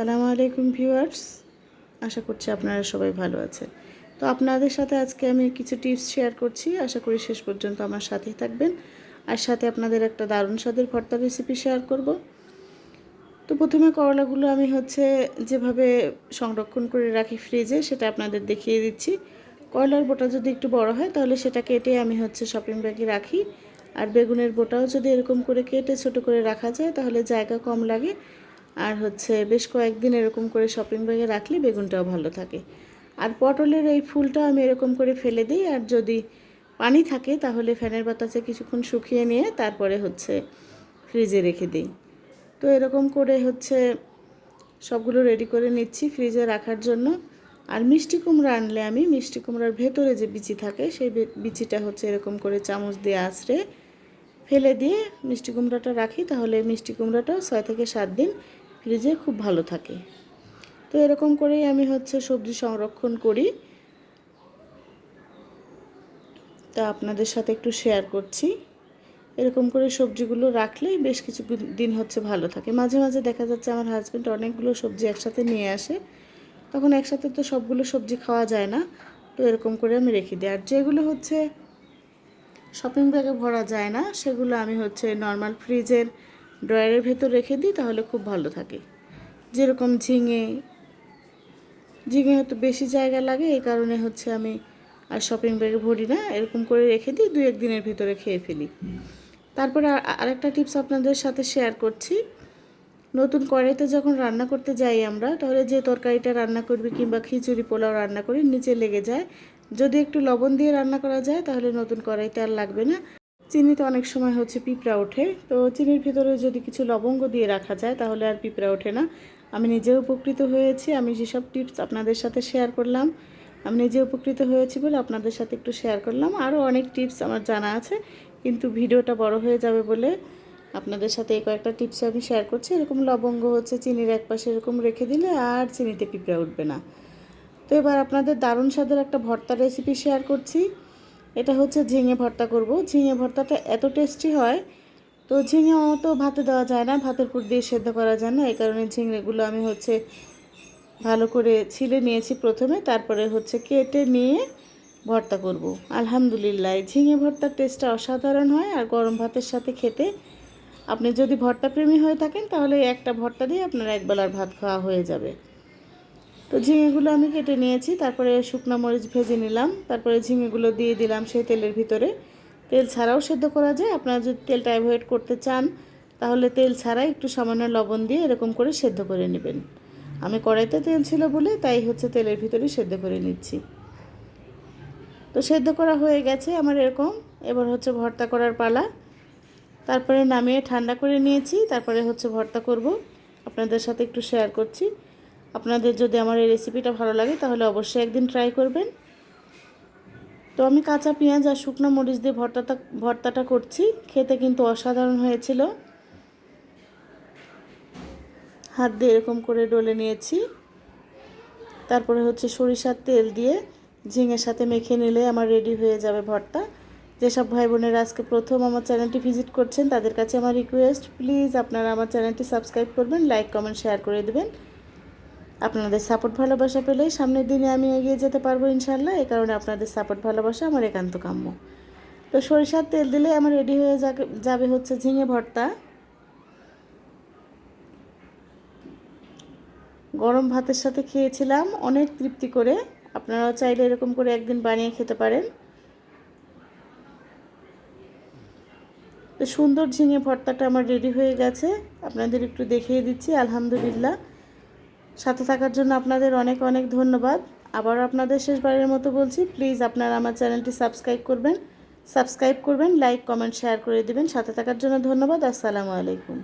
সালামু আলাইকুম ভিউয়ার্স। আশা করছি আপনারা সবাই ভালো আছেন। তো আপনাদের সাথে আজকে আমি কিছু টিপস শেয়ার করছি। আশা করি শেষ পর্যন্ত আমার সাথেই থাকবেন। আর সাথে আপনাদের একটা দারুণ স্বাদের ভর্তা রেসিপি শেয়ার করব। তো প্রথমে করলাগুলো আমি হচ্ছে যেভাবে সংরক্ষণ করে রাখি ফ্রিজে সেটা আপনাদের দেখিয়ে দিচ্ছি। করলার বোটা যদি একটু বড় হয়, তাহলে সেটা কেটে আমি হচ্ছে শপিং ব্যাগে রাখি। আর বেগুনের বোটাও যদি এরকম করে কেটে ছোট করে রাখা যায়, তাহলে জায়গা কম লাগে। আর হচ্ছে বেশ কয়েকদিন এরকম করে শপিং ব্যাগে রাখলে বেগুনটাও ভালো থাকে। আর পটলের এই ফুলটা আমি এরকম করে ফেলে দিই, আর যদি পানি থাকে তাহলে ফ্যানের বাতাসে কিছুক্ষণ শুকিয়ে নিয়ে তারপরে হচ্ছে ফ্রিজে রেখে দিই। তো এরকম করে হচ্ছে সবগুলো রেডি করে নিচ্ছি ফ্রিজে রাখার জন্য। আর মিষ্টি কুমড়া আনলে আমি, মিষ্টি কুমড়ার ভেতরে যে বিচি থাকে সেই বিচিটা হচ্ছে এরকম করে চামচ দিয়ে আছড়ে ফেলে দিয়ে মিষ্টি কুমড়াটা রাখি, তাহলে মিষ্টি কুমড়াটাও ছয় থেকে সাত দিন ফ্রিজে খুব ভালো থাকে। তো এরকম করেই আমি হচ্ছে সবজি সংরক্ষণ করি। তা আপনাদের সাথে একটু শেয়ার করছি। এরকম করে সবজিগুলো রাখলে বেশ কিছু দিন হচ্ছে ভালো থাকে। মাঝে মাঝে দেখা যাচ্ছে আমার হাজব্যান্ড অনেকগুলো সবজি একসাথে নিয়ে আসে। তখন একসাথে তো সবগুলো সবজি খাওয়া যায় না। তো এরকম করে আমি রেখে দিই। আর যেগুলো হচ্ছে শপিং ব্যাগে ভরা যায় না, সেগুলো আমি হচ্ছে নর্মাল ফ্রিজের ড্রয়ারের ভেতর রেখে দিই, তাহলে খুব ভালো থাকে। যেরকম ঝিঙে ঝিঙে হয়তো বেশি জায়গা লাগে, এই কারণে হচ্ছে আমি আর শপিং ব্যাগে ভরি না, এরকম করে রেখে দিই দু একদিনের ভিতরে খেয়ে ফেলি। তারপরে আরেকটা টিপস আপনাদের সাথে শেয়ার করছি। নতুন কড়াইতে যখন রান্না করতে যাই আমরা, তাহলে যে তরকারিটা রান্না করবি কিংবা খিচুড়ি, পোলাও রান্না করি, নিচে লেগে যায়। যদি একটু লবণ দিয়ে রান্না করা যায়, তাহলে নতুন কড়াইতে আর লাগবে না। চিনিতে অনেক সময় হচ্ছে পিঁপড়া ওঠে। তো চিনির ভিতরে যদি কিছু লবঙ্গ দিয়ে রাখা যায়, তাহলে আর পিঁপড়া ওঠে না। আমি নিজে উপকৃত হয়েছি। আমি যেসব টিপস আপনাদের সাথে শেয়ার করলাম, আমি নিজে উপকৃত হয়েছি বলে আপনাদের সাথে একটু শেয়ার করলাম। আরও অনেক টিপস আমার জানা আছে, কিন্তু ভিডিওটা বড় হয়ে যাবে বলে আপনাদের সাথে এই কয়েকটা টিপস আমি শেয়ার করছি। এরকম লবঙ্গ হচ্ছে চিনির এক পাশে এরকম রেখে দিলে আর চিনিতে পিঁপড়া উঠবে না। তো এবার আপনাদের দারুণ স্বাদের একটা ভর্তা রেসিপি শেয়ার করছি। এটা হচ্ছে ঝিঙে ভর্তা করব। ঝিঙে ভর্তাটা এত টেস্টি হয়, তো ঝিঙে অত ভাতে দেওয়া যায় না, ভাতের পুর দিয়ে সেদ্ধ করা যায় না। এই কারণে ঝিঙেগুলো আমি হচ্ছে ভালো করে ছিলে নিয়েছি প্রথমে, তারপরে হচ্ছে কেটে নিয়ে ভর্তা করব। আলহামদুলিল্লাহ ঝিঙে ভর্তার টেস্টটা অসাধারণ হয়, আর গরম ভাতের সাথে খেতে আপনি যদি ভর্তা প্রেমী হয়ে থাকেন, তাহলে একটা ভর্তা দিয়ে আপনার একবেলার ভাত খাওয়া হয়ে যাবে। তো ঝিঙেগুলো আমি কেটে নিয়েছি, তারপরে শুকনো মরিচ ভেজে নিলাম, তারপরে ঝিঙেগুলো দিয়ে দিলাম সেই তেলের ভিতরে। তেল ছাড়াও সেদ্ধ করা যায়, আপনারা যদি তেলটা অ্যাভয়েড করতে চান, তাহলে তেল ছাড়া একটু সামান্য লবণ দিয়ে এরকম করে সেদ্ধ করে নেবেন। আমি কড়াইতে তেল ছিল বলে তাই হচ্ছে তেলের ভিতরে সেদ্ধ করে নিচ্ছি। তো সেদ্ধ করা হয়ে গেছে আমার এরকম, এবার হচ্ছে ভর্তা করার পালা। তারপরে নামিয়ে ঠান্ডা করে নিয়েছি, তারপরে হচ্ছে ভর্তা করব। আপনাদের সাথে একটু শেয়ার করছি। আপনাদের যদি আমার এই রেসিপিটা ভালো লাগে, তাহলে অবশ্যই একদিন ট্রাই করবেন। তো আমি কাঁচা পেঁয়াজ আর শুকনো মরিচ দিয়ে ভর্তাটা ভর্তাটা করছি। খেতে কিন্তু অসাধারণ হয়েছিল। হাত দিয়ে এরকম করে ডলে নিয়েছি। তারপরে হচ্ছে সরিষার তেল দিয়ে ঝিঙের সাথে মেখে নিলে আমার রেডি হয়ে যাবে ভর্তা। যেসব ভাই বোনেরা আজকে প্রথম আমার চ্যানেলটি ভিজিট করছেন, তাদের কাছে আমার রিকোয়েস্ট প্লিজ আপনারা আমার চ্যানেলটি সাবস্ক্রাইব করবেন লাইক কমেন্ট শেয়ার করে দেবেন। আপনাদের সাপোর্ট ভালোবাসা পেলেই সামনের দিনে আমি এগিয়ে যেতে পারব ইনশাল্লাহ এই কারণে আপনাদের সাপোর্ট ভালোবাসা আমার একান্ত কাম্য। তো সরিষার তেল দিলে আমার রেডি হয়ে যাবে হচ্ছে ঝিঙে ভর্তা। গরম ভাতের সাথে খেয়েছিলাম, অনেক তৃপ্তি করে। আপনারাও চাইলে এরকম করে একদিন বানিয়ে খেতে পারেন। তো সুন্দর ঝিঙে ভর্তাটা আমার রেডি হয়ে গেছে। আপনাদের একটু দেখিয়ে দিচ্ছি, আলহামদুলিল্লাহ। সাথে থাকার জন্য আপনাদের অনেক অনেক ধন্যবাদ। আবারও আপনাদের শেষবারের মতো বলছি প্লিজ আপনারা আমার চ্যানেলটি সাবস্ক্রাইব করবেন। সাবস্ক্রাইব করবেন লাইক কমেন্ট শেয়ার করে দেবেন। সাথে থাকার জন্য ধন্যবাদ। আসসালামু আলাইকুম।